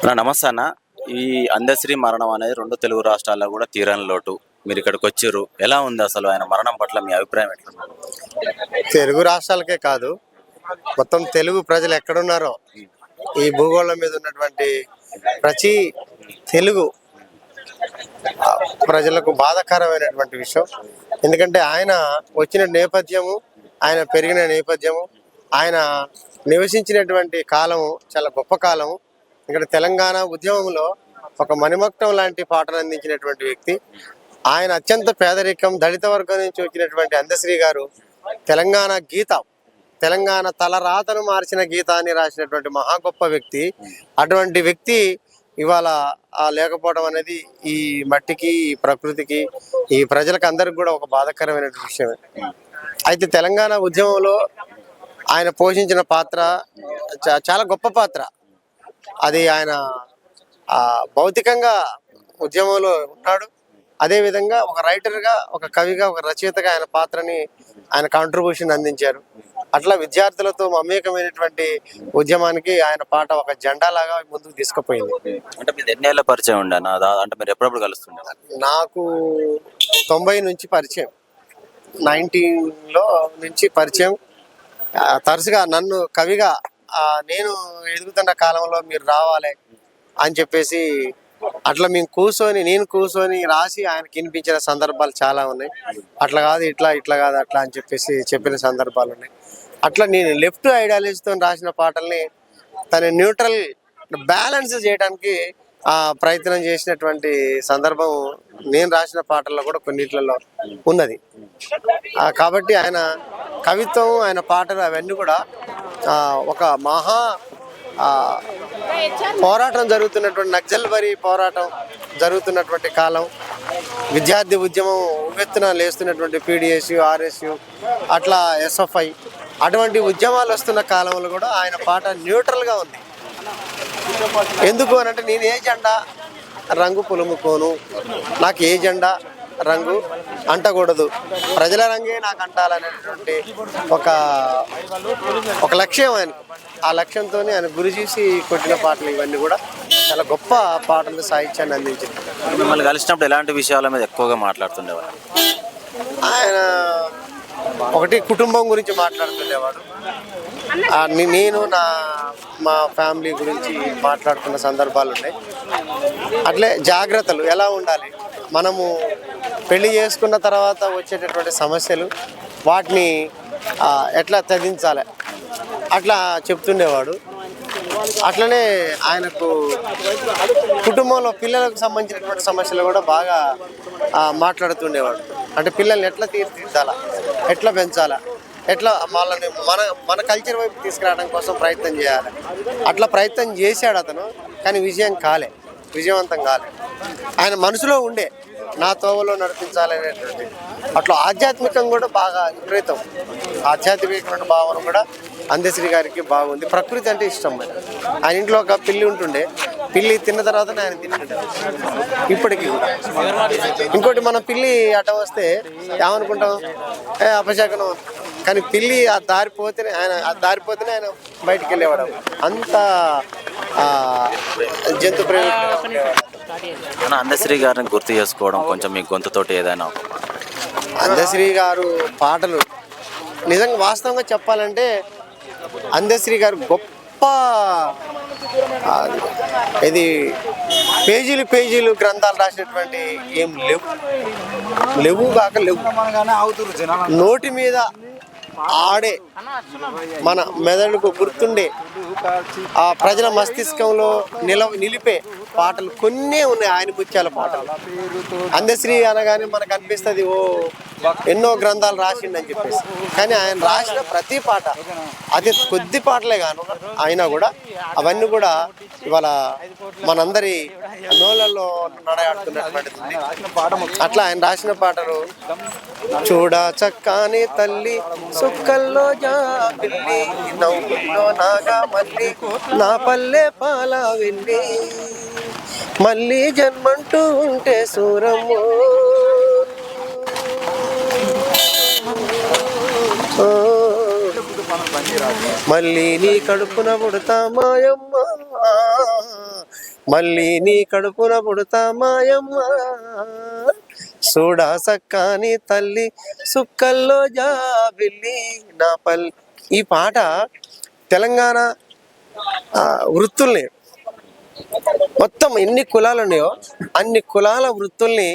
అన్న నమస్తే అన్న. ఈ అందశ్రీ మరణం అనేది రెండు తెలుగు రాష్ట్రాల్లో కూడా తీరని లోటు. మీరు ఇక్కడికి వచ్చారు. ఎలా ఉంది అసలు ఆయన మరణం పట్ల మీ అభిప్రాయం ఎట్లా తెలుగు రాష్ట్రాలకే కాదు మొత్తం తెలుగు ప్రజలు ఎక్కడున్నారో ఈ భూగోళం మీద ఉన్నటువంటి ప్రతి తెలుగు ప్రజలకు బాధాకరమైనటువంటి విషయం. ఎందుకంటే ఆయన వచ్చిన నేపథ్యము ఆయన పెరిగిన నేపథ్యము ఆయన నివసించినటువంటి కాలము చాలా గొప్ప కాలము. ఇక్కడ తెలంగాణ ఉద్యమంలో ఒక మణిమక్తం లాంటి పాటలు అందించినటువంటి వ్యక్తి. ఆయన అత్యంత పేదరికం దళిత వర్గం నుంచి వచ్చినటువంటి అందశ్రీ గారు తెలంగాణ గీత తెలంగాణ తలరాతను మార్చిన గీతాన్ని రాసినటువంటి మహా గొప్ప వ్యక్తి. అటువంటి వ్యక్తి ఇవాళ ఆ లేకపోవడం అనేది ఈ మట్టికి ఈ ప్రకృతికి ఈ ప్రజలకు అందరికి కూడా ఒక బాధకరమైన విషయమే. అయితే తెలంగాణ ఉద్యమంలో ఆయన పోషించిన పాత్ర చాలా గొప్ప పాత్ర. అది ఆయన భౌతికంగా ఉద్యమంలో ఉన్నాడు. అదే విధంగా ఒక రైటర్గా ఒక కవిగా ఒక రచయితగా ఆయన పాత్రని ఆయన కాంట్రిబ్యూషన్ అందించారు. అట్లా విద్యార్థులతో మమేకమైనటువంటి ఉద్యమానికి ఆయన పాట ఒక జెండా లాగా ముందుకు తీసుకుపోయింది. అంటే మీరు ఎన్ని ఏళ్ళ పరిచయం ఉండే అంటే మీరు ఎప్పుడప్పుడు కలుస్తుండే? నాకు తొంభై నుంచి పరిచయం. నైన్టీన్లో నుంచి పరిచయం. తరచుగా నన్ను కవిగా నేను ఎదుగుతున్న కాలంలో మీరు రావాలి అని చెప్పేసి అట్లా మేము కూర్చొని నేను కూర్చొని రాసి ఆయనకి వినిపించిన సందర్భాలు చాలా ఉన్నాయి. అట్లా కాదు ఇట్లా ఇట్లా కాదు అట్లా అని చెప్పేసి చెప్పిన సందర్భాలు ఉన్నాయి. అట్లా నేను లెఫ్ట్ ఐడియాలజీతో రాసిన పాటల్ని తన న్యూట్రల్ బ్యాలెన్స్ చేయడానికి ఆ ప్రయత్నం చేసినటువంటి సందర్భం నేను రాసిన పాటల్లో కూడా కొన్నిట్లలో ఉన్నది. కాబట్టి ఆయన కవిత్వం ఆయన పాటలు అవన్నీ కూడా ఒక మహా పోరాటం జరుగుతున్నటువంటి నక్సల్బరీ పోరాటం జరుగుతున్నటువంటి కాలం. విద్యార్థి ఉద్యమం ఉవ్వెత్తున లేస్తున్నటువంటి పీడిఎస్యు ఆర్ఎస్యు అట్లా ఎస్ఎఫ్ఐ అటువంటి ఉద్యమాలు వస్తున్న కాలంలో కూడా ఆయన పాట న్యూట్రల్గా ఉంది. ఎందుకు అని అంటే నేను ఏ జెండా రంగు పులుముకోను నాకు ఏ జెండా రంగు అంటకూడదు. ప్రజల రంగే నాకు అంటాలనేటువంటి ఒక ఒక లక్ష్యం ఆయన. ఆ లక్ష్యంతో ఆయన గురి చూసి కొట్టిన పాటలు ఇవన్నీ కూడా చాలా గొప్ప పాటలు సాహిత్యాన్ని అందించింది మిమ్మల్ని కలిసినప్పుడు ఎలాంటి విషయాల మీద ఎక్కువగా మాట్లాడుతుండేవారు? ఆయన ఒకటి కుటుంబం గురించి మాట్లాడుతుండేవాడు. నేను నా మా ఫ్యామిలీ గురించి మాట్లాడుతున్న సందర్భాలు ఉన్నాయి అట్లే జాగ్రత్తలు ఎలా ఉండాలి? మనము పెళ్ళి చేసుకున్న తర్వాత వచ్చేటటువంటి సమస్యలు వాటిని ఎట్లా తగ్గించాలి? అట్లా చెప్తుండేవాడు. అట్లనే ఆయనకు కుటుంబంలో పిల్లలకు సంబంధించినటువంటి సమస్యలు కూడా బాగా మాట్లాడుతుండేవాడు. అంటే పిల్లల్ని ఎట్లా తీర్చిదిద్దాలా? ఎట్లా పెంచాలా? ఎట్లా వాళ్ళని మన మన కల్చర్ వైపు తీసుకురావడం కోసం ప్రయత్నం చేయాలి. అట్లా ప్రయత్నం చేశాడు అతను కానీ విజయం కాలే. విజయవంతం కాలే. ఆయన మనసులో ఉండే నా తోవలో నడిపించాలనేటువంటి అట్లా ఆధ్యాత్మికం కూడా బాగా విపరీతం. ఆధ్యాత్మికమైన భావన కూడా అందశ్రీ గారికి బాగుంది. ప్రకృతి అంటే ఇష్టం మరి. ఆయన ఇంట్లో ఒక పిల్లి ఉంటుండే. పిల్లి తిన్న తర్వాత ఆయన తింటుండే. ఇప్పటికీ కూడా. ఇంకోటి మనం పిల్లి అట వస్తే ఏమనుకుంటాం? ఏ అపశకనం. కానీ పిల్లి ఆ దారి పోతేనే ఆయన ఆ దారి పోతేనే ఆయన బయటికి వెళ్ళేవాడు. అంత జంతు ప్రేమ అందశ్రీ గారిని గుర్తు చేసుకోవడం కొంచెం మీ గొంతుతోటి ఏదైనా. అందశ్రీ గారు పాటలు. నిజంగా వాస్తవంగా చెప్పాలంటే అందశ్రీ గారు గొప్ప ఇది పేజీలు పేజీలు గ్రంథాలు రాసినటువంటి ఏం లేవు. లేవు కాక లేవు. నోటి మీద ఆడే మన మెదడుకు గుర్తుండే ఆ ప్రజల మస్తిష్కంలో నిల నిలిపే పాటలు కొన్నే ఉన్నాయి. ఆయన ముత్యాల పాటలు. అందశ్రీ అనగానే మనకు అనిపిస్తుంది ఓ ఎన్నో గ్రంథాలు రాసిండని చెప్పేసి. కానీ ఆయన రాసిన ప్రతి పాట అది కొద్ది పాటలే కాను అయినా కూడా అవన్నీ కూడా ఇవాళ మనందరి నోళ్ళల్లో నడయాడుతున్నటువంటిది అట్లా ఆయన రాసిన పాటలు చూడ చక్కని తల్లి సుక్కల్లో జా పిల్లి నవ్వుల్లో నాగా మళ్ళీ నా పల్లె పాల వెళ్ళి మళ్ళీ జన్మంటూ ఉంటే సూరమ్ము. మళ్ళీ నీ కడుపున పుడతా మాయమ్మ. మళ్ళీ నీ కడుపున పుడతా మాయమ్మ. సూడా సక్కాని తల్లి సుక్కల్లో జాబిల్లి నా పల్లి. ఈ పాట తెలంగాణ వృత్తుల్ని మొత్తం ఎన్ని కులాలు ఉన్నాయో అన్ని కులాల వృత్తుల్ని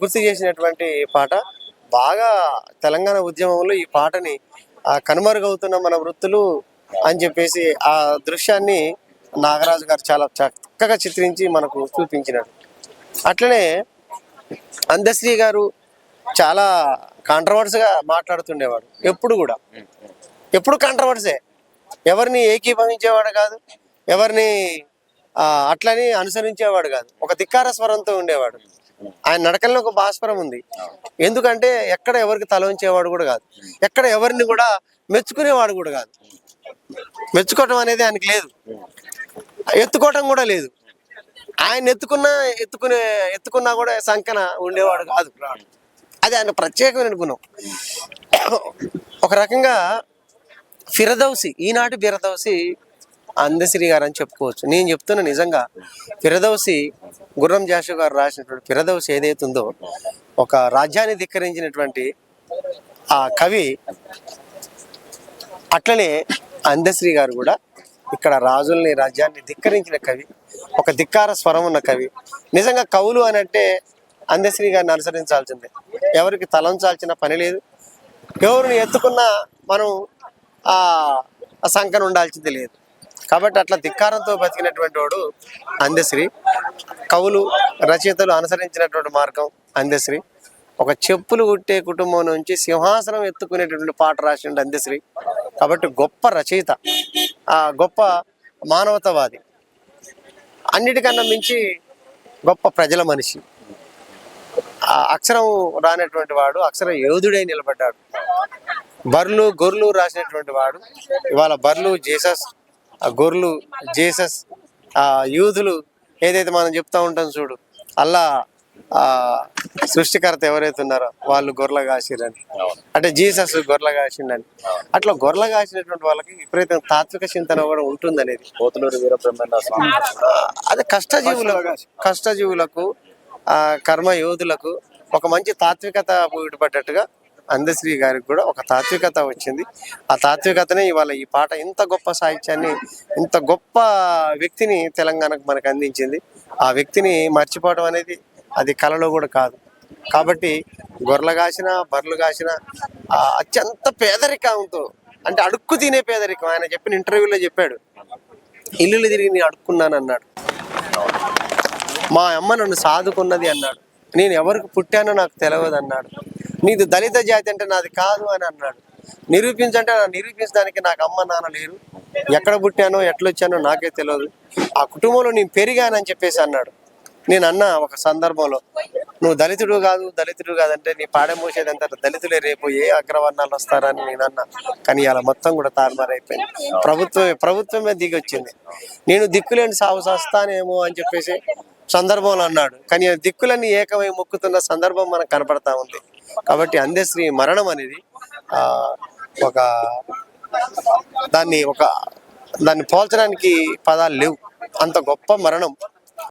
గుర్తు చేసినటువంటి పాట. బాగా తెలంగాణ ఉద్యమంలో ఈ పాటని కనుమరుగవుతున్న మన వృత్తులు అని చెప్పేసి ఆ దృశ్యాన్ని నాగరాజు గారు చాలా చక్కగా చిత్రించి మనకు చూపించినాడు అట్లనే అందశ్రీ గారు చాలా కాంట్రవర్సీగా మాట్లాడుతుండేవాడు ఎప్పుడు కూడా. ఎప్పుడు కాంట్రవర్సే ఎవరిని ఏకీభవించేవాడు కాదు ఎవరిని అట్లని అనుసరించేవాడు కాదు. ఒక ధిక్కార స్వరంతో ఉండేవాడు. ఆయన నడకల్లో ఒక భాస్వరం ఉంది. ఎందుకంటే ఎక్కడ ఎవరికి తల ఉంచేవాడు కూడా కాదు. ఎక్కడ ఎవరిని కూడా మెచ్చుకునేవాడు కూడా కాదు. మెచ్చుకోవటం అనేది ఆయనకి లేదు. ఎత్తుకోవటం కూడా లేదు. ఆయన ఎత్తుకున్నా ఎత్తుకునే ఎత్తుకున్నా కూడా సంకన ఉండేవాడు కాదు. అది ఆయన ప్రత్యేకమైన గుణం. ఒక రకంగా ఫిరదౌసి ఈనాటి ఫిరదౌసి అందశ్రీ గారు అని చెప్పుకోవచ్చు. నేను చెప్తున్న నిజంగా ఫిరదౌసి గుర్రం జాషు గారు రాసినటువంటి ఫిరదౌసి ఏదైతుందో ఒక రాజ్యాన్ని ధిక్కరించినటువంటి ఆ కవి అట్లనే అందశ్రీ గారు కూడా ఇక్కడ రాజుల్ని రాజ్యాన్ని ధిక్కరించిన కవి ఒక ధిక్కార స్వరం ఉన్న కవి. నిజంగా కవులు అని అంటే అందశ్రీ గారిని అనుసరించాల్సిందే. ఎవరికి తలంచాల్సిన పని లేదు. ఎవరిని ఎత్తుకున్నా మనం ఆ ఆ సంకన ఉండాల్సింది లేదు. కాబట్టి అట్లా ధిక్కారంతో బతికినటువంటి వాడు అందశ్రీ కవులు రచయితలు అనుసరించినటువంటి మార్గం అందశ్రీ ఒక చెప్పులు కుట్టే కుటుంబం నుంచి సింహాసనం ఎత్తుకునేటువంటి పాట రాసిండు అందశ్రీ కాబట్టి గొప్ప రచయిత ఆ గొప్ప మానవతావాది. అన్నిటికన్నా మించి గొప్ప ప్రజల మనిషి. అక్షరం రానటువంటి వాడు అక్షర యోధుడై నిలబడ్డాడు. బర్లు గొర్రెలు రాసినటువంటి వాడు. ఇవాళ బర్లు జీసస్ గొర్రెలు జేసస్ ఆ యూదులు ఏదైతే మనం చెప్తా ఉంటాం చూడు అల్లా ఆ సృష్టికర్త ఎవరైతే ఉన్నారో వాళ్ళు గొర్రెలు కాసిరని. అంటే జీసస్ గొర్రెలు కాసిండని. అట్లా గొర్రెలు కాసినటువంటి వాళ్ళకి విపరీతం తాత్విక చింతన కూడా స్వామి. ఆ, అదే కష్టజీవులకు కష్టజీవులకు ఆ కర్మ యోధులకు ఒక మంచి తాత్వికత ఊడిపడ్డట్టుగా అందశ్రీ గారికి కూడా ఒక తాత్వికత వచ్చింది. ఆ తాత్వికతనే ఇవాళ ఈ పాట ఇంత గొప్ప సాహిత్యాన్ని ఇంత గొప్ప వ్యక్తిని తెలంగాణకు మనకు అందించింది. ఆ వ్యక్తిని మర్చిపోవడం అనేది అది కలలో కూడా కాదు. కాబట్టి గొర్రెలు కాసిన బర్రెలు కాసిన అత్యంత పేదరికంతో అంటే అడుక్కు తినే పేదరికం. ఆయన చెప్పిన ఇంటర్వ్యూలో చెప్పాడు ఇల్లులు తిరిగి నేను అడుక్కున్నాను అన్నాడు. మా అమ్మ నన్ను సాదుకున్నది అన్నాడు. నేను ఎవరికి పుట్టానో నాకు తెలియదు అన్నాడు. నీది దళిత జాతి అంటే నాది కాదు అని అన్నాడు. నిరూపించంటే నిరూపించడానికి నాకు అమ్మ నాన్న లేరు. ఎక్కడ పుట్టానో ఎట్లొచ్చానో నాకే తెలియదు ఆ కుటుంబంలో నేను పెరిగానని చెప్పేసి అన్నాడు. నేను అన్న ఒక సందర్భంలో నువ్వు దళితుడు కాదు దళితుడు కాదంటే నీ పాడె ఎంత దళితులే రేపు ఏ అగ్రవర్ణాలు వస్తారని నేను అన్న. కానీ అలా మొత్తం కూడా తారుమారైపోయింది ప్రభుత్వమే ప్రభుత్వమే దిగి వచ్చింది నేను దిక్కులేని సాగు సస్తానేమో అని చెప్పేసి సందర్భంలో అన్నాడు. కానీ ఆ దిక్కులన్నీ ఏకమై మొక్కుతున్న సందర్భం మనకు కనపడతా ఉంది. కాబట్టి అందశ్రీ మరణం అనేది ఆ, ఒక దాన్ని ఒక దాన్ని పోల్చడానికి పదాలు లేవు. అంత గొప్ప మరణం.